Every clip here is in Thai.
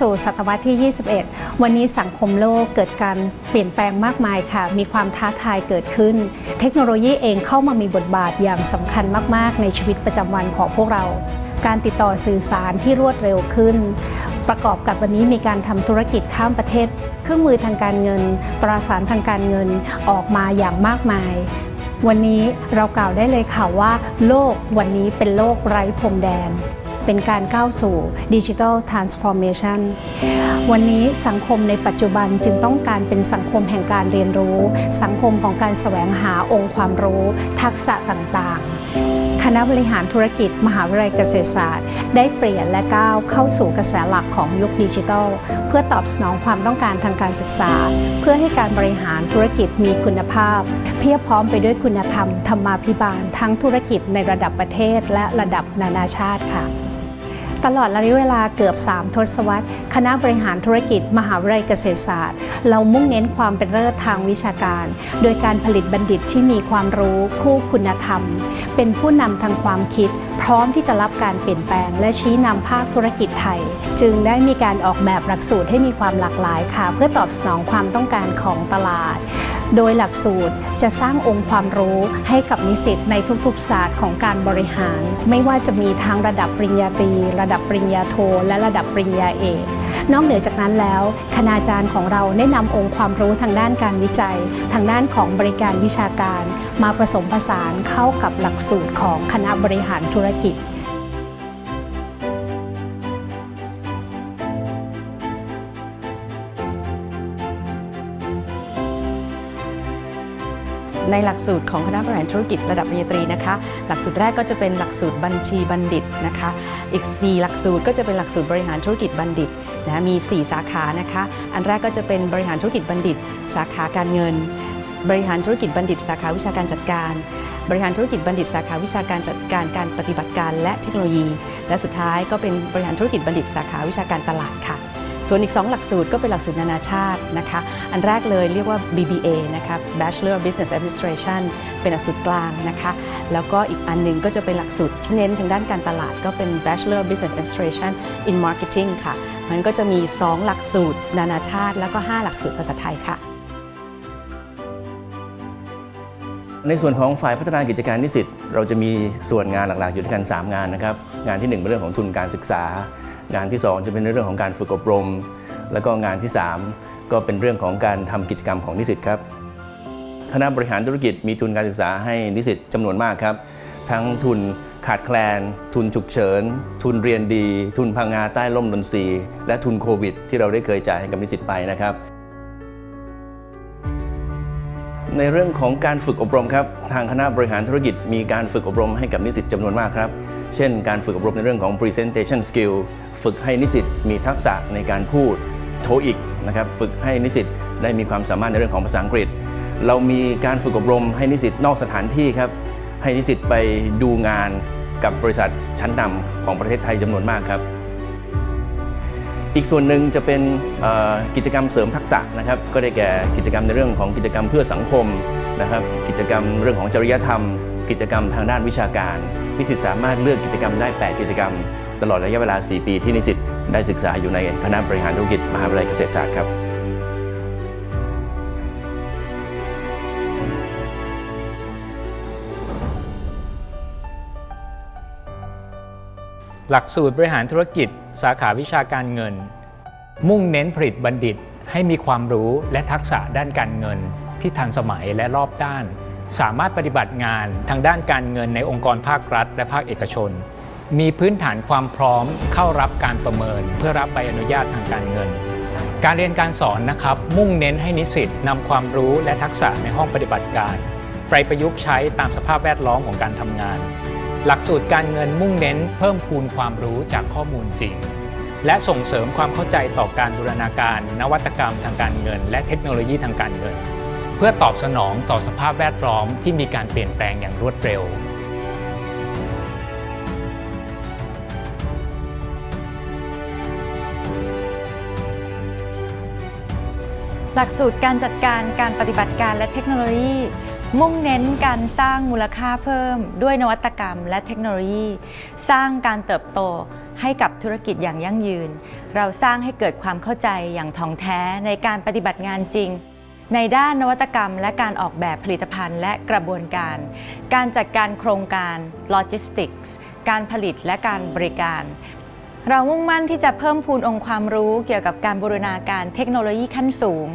สู่ศตวรรษที่ 21 วันนี้สังคมโลกเกิดการเปลี่ยนแปลงมากมายค่ะ มีความท้าทายเกิดขึ้น เทคโนโลยีเองเข้ามามีบทบาทอย่างสำคัญมาก ๆ ในชีวิตประจำวันของพวกเรา การติดต่อสื่อสารที่รวดเร็วขึ้น ประกอบกับวันนี้มีการทำธุรกิจข้ามประเทศ เครื่องมือทางการเงิน ตราสารทางการเงินออกมาอย่างมากมายวันนี้เรากล่าวได้เลยค่ะว่า โลกวันนี้เป็นโลกไร้พรมแดน เป็นการก้าวสู่ดิจิทัลทรานส์ฟอร์เมชันวันนี้สังคมในปัจจุบันจึงต้องการเป็นสังคมแห่งการเรียนรู้ สังคมของการแสวงหาองค์ความรู้ ทักษะต่างๆ คณะบริหารธุรกิจมหาวิทยาลัยเกษตรศาสตร์ ได้เปลี่ยนและก้าวเข้าสู่กระแสหลักของยุคดิจิทัล เพื่อตอบสนองความต้องการทางการศึกษา เพื่อให้การบริหารธุรกิจมีคุณภาพ เพียบพร้อมไปด้วยคุณธรรมธรรมาภิบาลทั้งธุรกิจในระดับประเทศและระดับนานาชาติค่ะ ตลอดระยะเวลาเกือบ 3 ทศวรรษ คณะบริหารธุรกิจ มหาวิทยาลัยเกษตรศาสตร์ เรามุ่งเน้นความเป็นเลิศทางวิชาการ โดยการผลิตบัณฑิตที่มีความรู้คู่คุณธรรม เป็นผู้นำทางความคิด พร้อมที่จะรับการเปลี่ยนแปลง และชี้นำภาคธุรกิจไทย จึงได้มีการออกแบบหลักสูตรให้มีความหลากหลายค่ะ เพื่อตอบสนองความต้องการของตลาด โดยหลักสูตรจะสร้างองค์ความรู้ให้กับนิสิตในทุกๆศาสตร์ของการบริหาร ไม่ว่าจะมีทั้งระดับปริญญาตรี ระดับปริญญาโท และระดับปริญญาเอกนอกเหนือจากนั้นแล้วคณาจารย์ของเราได้นำองค์ความรู้ทางด้านการวิจัย ทางด้านของบริการวิชาการ มาผสมผสานเข้ากับหลักสูตรของคณะบริหารธุรกิจ ในหลักสูตรของคณะบริหารธุรกิจระดับปริญญาตรีนะคะ หลักสูตรแรกก็จะเป็นหลักสูตรบัญชีบัณฑิตนะคะ อีก 4 หลักสูตรก็จะเป็นหลักสูตรบริหารธุรกิจบัณฑิตนะมี 4 สาขานะคะ อันแรกก็จะเป็นบริหารธุรกิจบัณฑิต สาขาการเงิน บริหารธุรกิจบัณฑิต สาขาวิชาการจัดการบริหารธุรกิจบัณฑิตสาขาวิชาการจัดการการปฏิบัติการและเทคโนโลยี และสุดท้ายก็เป็นบริหารธุรกิจบัณฑิตสาขาวิชาการตลาดค่ะ ส่วนอีก 2 หลักสูตรก็เป็นหลักสูตรนานาชาตินะคะ อันแรกเลยเรียกว่า BBA นะคะ Bachelor of Business Administration เป็นหลักสูตรกลางนะคะ แล้วก็อีกอันหนึงก็จะเป็นหลักสูตรที่เน้นทางด้านการตลาด ก็เป็น Bachelor of Business Administration in Marketing ค่ะ มันก็จะมี 2 หลักสูตรนานาชาติ แล้วก็ 5 หลักสูตรภาษาไทยค่ะ ในส่วนของฝ่ายพัฒนากิจการนิสิตเราจะมีส่วนงานหลักๆอยู่ด้วยกัน 3 งานนะครับ งานที่ 1 เป็นเรื่องของทุนการศึกษา งานที่ 2 จะเป็นในเรื่องของการฝึกอบรม แล้วก็งานที่ 3 ก็เป็นเรื่องของการทำกิจกรรมของนิสิตครับ คณะบริหารธุรกิจมีทุนการศึกษาให้นิสิตจำนวนมากครับ ทั้งทุนขาดแคลน ทุนฉุกเฉิน ทุนเรียนดี ทุนพังงาใต้ร่มดนตรีและทุนโควิด ที่เราได้เคยจ่ายให้กับนิสิตไปนะครับในเรื่องของการฝึกอบรมครับ ทางคณะบริหารธุรกิจมีการฝึกอบรมให้กับนิสิตจำนวนมากครับ เช่นการฝึกอบรมในเรื่องของ presentation skill ฝึกให้นิสิตมีทักษะในการพูดโทอีกนะครับฝึกให้นิสิตได้มีความสามารถในเรื่องของภาษาอังกฤษ เรามีการฝึกอบรมให้นิสิตนอกสถานที่ครับให้นิสิตไปดูงานกับบริษัทชั้นนำของประเทศไทยจำนวนมากครับ อีกส่วนหนึ่งจะเป็นกิจกรรมเสริมทักษะนะครับก็ได้แก่กิจกรรมในเรื่องของกิจกรรมเพื่อสังคมนะครับกิจกรรมเรื่องของจริยธรรม กิจกรรมทางด้านวิชาการ นิสิตสามารถเลือกกิจกรรมได้ 8 กิจกรรม ตลอดระยะเวลา 4 ปีที่นิสิตได้ศึกษาอยู่ในคณะบริหารธุรกิจมหาวิทยาลัยเกษตรศาสตร์ครับหลักสูตรบริหารธุรกิจ สาขาวิชาการเงิน มุ่งเน้นผลิตบัณฑิตให้มีความรู้และทักษะด้านการเงินที่ทันสมัยและรอบด้าน สามารถปฏิบัติงานทางด้านการเงินในองค์กรภาครัฐ และภาคเอกชน มีพื้นฐานความพร้อมเข้ารับการประเมิน เพื่อรับใบอนุญาตทางการเงิน การเรียนการสอนนะครับ มุ่งเน้นให้นิสิตนำความรู้และทักษะในห้องปฏิบัติการ ไปประยุกต์ใช้ตามสภาพแวดล้อมของการทำงาน หลักสูตรการเงินมุ่งเน้นเพิ่มพูนความรู้จากข้อมูลจริง และส่งเสริมความเข้าใจต่อการบูรณาการ นวัตกรรมทางการเงิน และเทคโนโลยีทางการเงิน เพื่อตอบสนองต่อสภาพแวดล้อมที่มีการเปลี่ยนแปลงอย่างรวดเร็ว หลักสูตรการจัดการการปฏิบัติการและเทคโนโลยี มุ่งเน้นการสร้างมูลค่าเพิ่ม ด้วยนวัตกรรมและเทคโนโลยี สร้างการเติบโตให้กับธุรกิจอย่างยั่งยืน เราสร้างให้เกิดความเข้าใจอย่างท่องแท้ในการปฏิบัติงานจริง ในด้านนวัตกรรม และการออกแบบผลิตภัณฑ์ และกระบวนการ การจัดการโครงการโลจิสติกส์การผลิตและการบริการ เรามุ่งมั่นที่จะเพิ่มพูนองค์ความรู้เกี่ยวกับการบูรณาการเทคโนโลยีขั้นสูง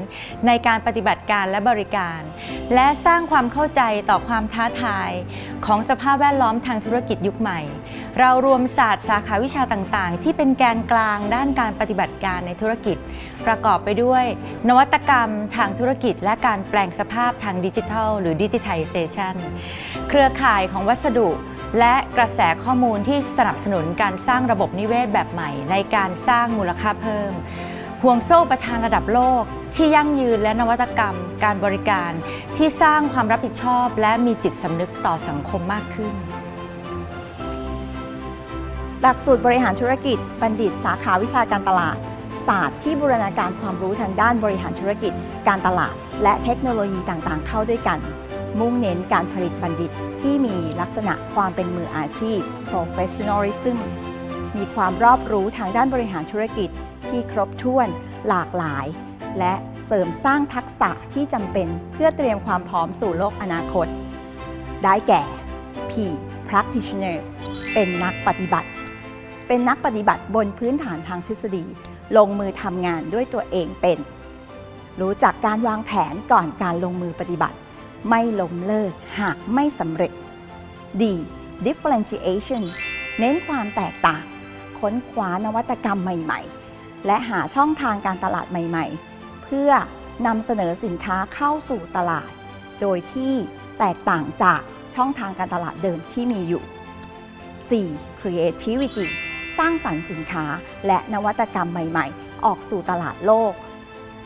ในการปฏิบัติการและบริการ และสร้างความเข้าใจต่อความท้าทาย ของสภาพแวดล้อมทางธุรกิจยุคใหม่ เรารวมศาสตร์สาขาวิชาต่างๆ ที่เป็นแกนกลางด้านการปฏิบัติการในธุรกิจ ประกอบไปด้วย นวัตกรรมทางธุรกิจ และการแปลงสภาพทางดิจิทัล หรือดิจิทัลเซชันเครือข่ายของวัสดุ และกระแสข้อมูลที่สนับสนุนการสร้างระบบนิเวศแบบใหม่ ในการสร้างมูลค่าเพิ่มห่วงโซ่ประทานระดับโลก ที่ยั่งยืนและนวัตกรรม การบริการ ที่สร้างความรับผิดชอบ และมีจิตสำนึกต่อสังคมมากขึ้น หลักสูตรบริหารธุรกิจ บัณฑิตสาขาวิชาการตลาด ศาสตร์ที่บูรณาการความรู้ทางด้านบริหารธุรกิจ การตลาด และเทคโนโลยีต่างๆ เข้าด้วยกัน มุ่งเน้นการผลิตบัณฑิตที่มีลักษณะความเป็นมืออาชีพ professionalism มีความรอบรู้ทางด้านบริหารธุรกิจที่ครบถ้วนหลากหลาย และเสริมสร้างทักษะที่จำเป็นเพื่อเตรียมความพร้อมสู่โลกอนาคต ได้แก่ P practitioner เป็นนักปฏิบัติ เป็นนักปฏิบัติบนพื้นฐานทางทฤษฎี ลงมือทำงานด้วยตัวเองเป็น รู้จักการวางแผนก่อนการลงมือปฏิบัติ ไม่ล้มเลิกหากไม่สำเร็จ D differentiation เน้นความแตกต่าง ค้นคว้านวัตกรรมใหม่ ๆ และหาช่องทางการตลาดใหม่ ๆ เพื่อนำเสนอสินค้าเข้าสู่ตลาด โดยที่แตกต่างจากช่องทางการตลาดเดิมที่มีอยู่ 4. creativity สร้างสรรค์สินค้าและนวัตกรรมใหม่ ๆ ออกสู่ตลาดโลก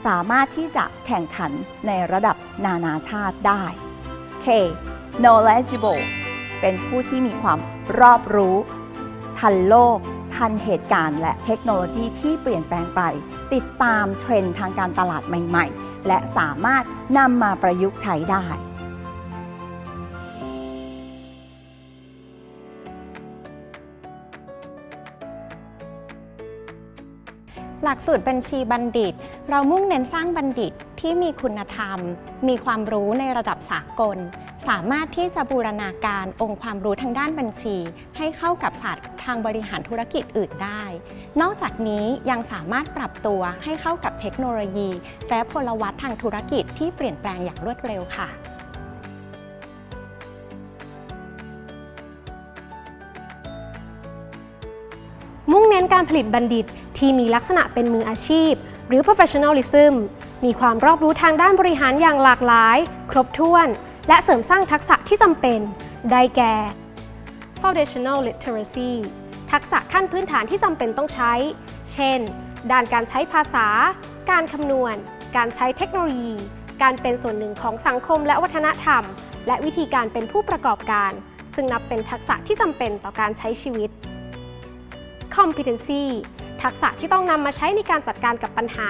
สามารถที่จะแข่งขันในระดับ นานาชาติได้ K knowledgeable เป็นผู้ที่มีความรอบรู้ ทันโลก ทันเหตุการณ์และเทคโนโลยีที่เปลี่ยนแปลงไป ติดตามเทรนด์ทางการตลาดใหม่ๆ และสามารถนำมาประยุกต์ใช้ได้ หลักสูตรบัญชีบัณฑิต เรามุ่งเน้นสร้างบัณฑิต ที่มีคุณธรรม มีความรู้ในระดับสากล สามารถที่จะบูรณาการองค์ความรู้ทางด้านบัญชี ให้เข้ากับศาสตร์ทางบริหารธุรกิจอื่นได้ นอกจากนี้ยังสามารถปรับตัวให้เข้ากับเทคโนโลยี และพลวัตทางธุรกิจที่เปลี่ยนแปลงอย่างรวดเร็วค่ะมุ่งเน้นการผลิตบัณฑิตที่มีลักษณะเป็นมืออาชีพ หรือ professionalism มีความรอบรู้ทางด้านบริหารอย่างหลากหลาย ครบถ้วน และเสริมสร้างทักษะที่จำเป็น ได้แก่ foundational literacy ทักษะขั้นพื้นฐานที่จำเป็นต้องใช้ เช่น ด้านการใช้ภาษา การคำนวณ การใช้เทคโนโลยี การเป็นส่วนหนึ่งของสังคมและวัฒนธรรม และวิธีการเป็นผู้ประกอบการ ซึ่งนับเป็นทักษะที่จำเป็นต่อการใช้ชีวิต competency ทักษะที่ต้องนำมาใช้ในการจัดการกับปัญหา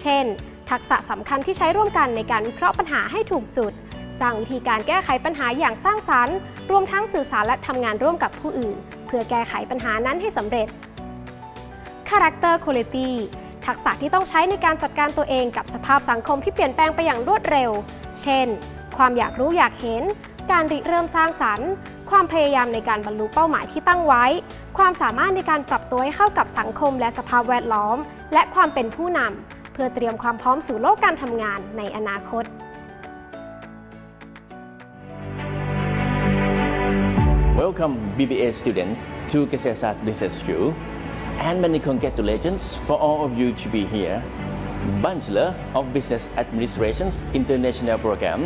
เช่น ทักษะสำคัญที่ใช้ร่วมกันในการวิเคราะห์ปัญหาให้ถูกจุด สร้างวิธีการแก้ไขปัญหาอย่างสร้างสรรค์ รวมทั้งสื่อสารและทำงานร่วมกับผู้อื่น เพื่อแก้ไขปัญหานั้นให้สำเร็จ character quality ทักษะที่ต้องใช้ในการจัดการตัวเองกับสภาพสังคมที่เปลี่ยนแปลงไปอย่างรวดเร็ว เช่น ความอยากรู้อยากเห็น การริเริ่มสร้างสรรค์ ความพยายามในการบรรลุเป้าหมายที่ตั้งไว้ ความสามารถในการปรับตัวให้เข้ากับสังคมและสภาพแวดล้อม และความเป็นผู้นำ เพื่อเตรียมความพร้อมสู่โลกการทำงานในอนาคต Welcome BBA students to k e s e s a Business School and many congratulations for all of you to be here. Bachelor of Business Administration's International Program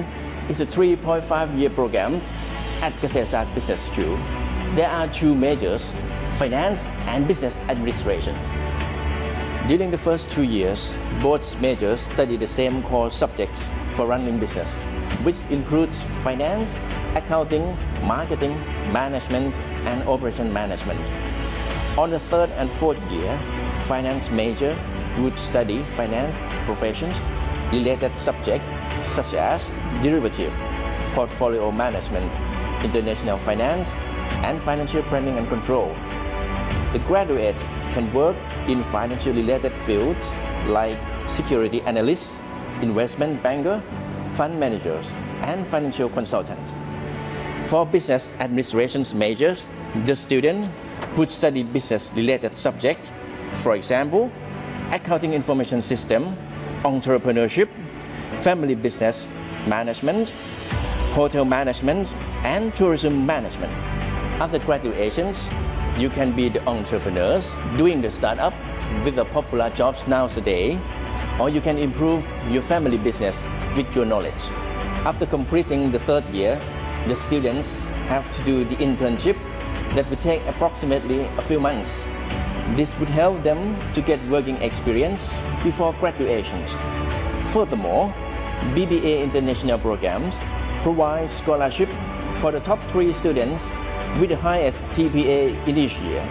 is a 3.5 year program at k e s e s a Business School. There are two majors, finance and business administration. During the first two years, both majors study the same core subjects for running business, which includes finance, accounting, marketing, management, and operation management. On the third and fourth year, finance major would study finance professions related subjects such as derivative, portfolio management, international finance, and financial planning and control. The graduates can work in financial related fields like security analysts, investment banker, fund managers, and financial consultants. For business administration's majors, the student would study business related subjects, for example, accounting information system, entrepreneurship, family business management, hotel management, and tourism management. After graduations, you can be the entrepreneurs doing the startup with the popular jobs nowadays, or you can improve your family business with your knowledge. After completing the third year, the students have to do the internship that will take approximately a few months. This would help them to get working experience before graduations. Furthermore, BBA International programs provide scholarship for the top three students with the highest GPA in each year.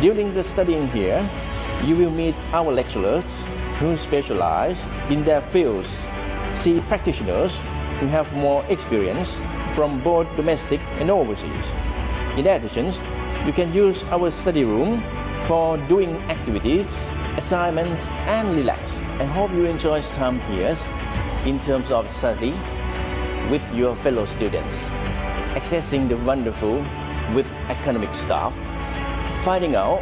During the studying here, you will meet our lecturers who specialize in their fields, see practitioners who have more experience from both domestic and overseas. In addition, you can use our study room for doing activities, assignments, and relax. I hope you enjoy time here in terms of study with your fellow students, accessing the wonderful with academic staff, finding out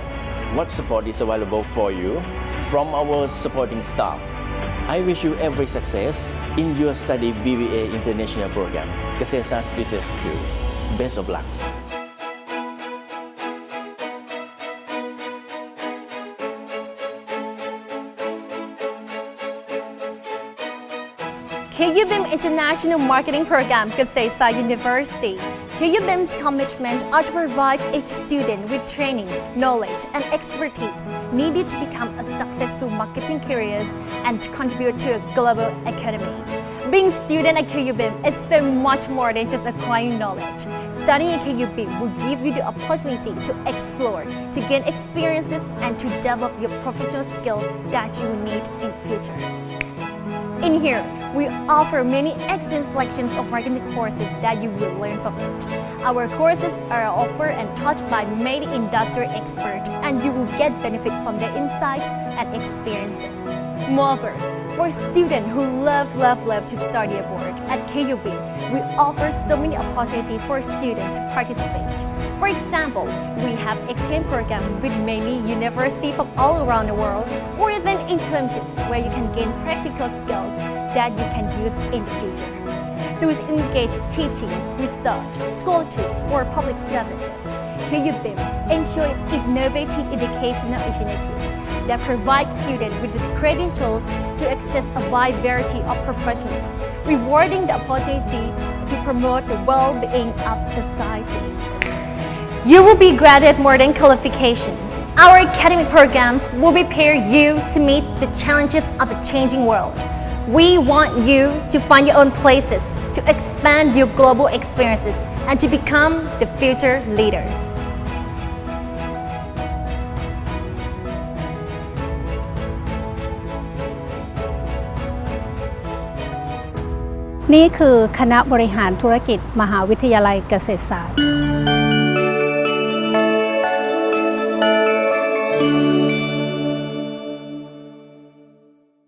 what support is available for you from our supporting staff. I wish you every success in your study BBA International Program, Kasesa Business School. Best of luck. KUBIM International Marketing Program, Kasesa University. KUBIM's commitment are to provide each student with training, knowledge, and expertise needed to become a successful marketing careers and to contribute to a global economy. Being a student at KUBIM is so much more than just acquiring knowledge. Studying at KUBIM will give you the opportunity to explore, to gain experiences, and to develop your professional skill that you will need in the future. In here, we offer many excellent selections of marketing courses that you will learn from it. Our courses are offered and taught by many industry experts, and you will get benefit from their insights and experiences. Moreover, for students who love, love, love to study abroad at KUB, we offer so many opportunities for students to participate. For example, we have exchange program with many universities from all around the world, or even internships where you can gain practical skills that you can use in the future. Through engaged teaching, research, scholarships, or public services, KUBIM ensures innovative educational initiatives that provide students with the credentials to access a wide variety of professionals, rewarding the opportunity to promote the well-being of society. You will be granted more than qualifications. Our academic programs will prepare you to meet the challenges of a changing world. We want you to find your own places, to expand your global experiences, and to become the future leaders. นี่คือคณะบริหารธุรกิจ มหาวิทยาลัยเกษตรศาสตร์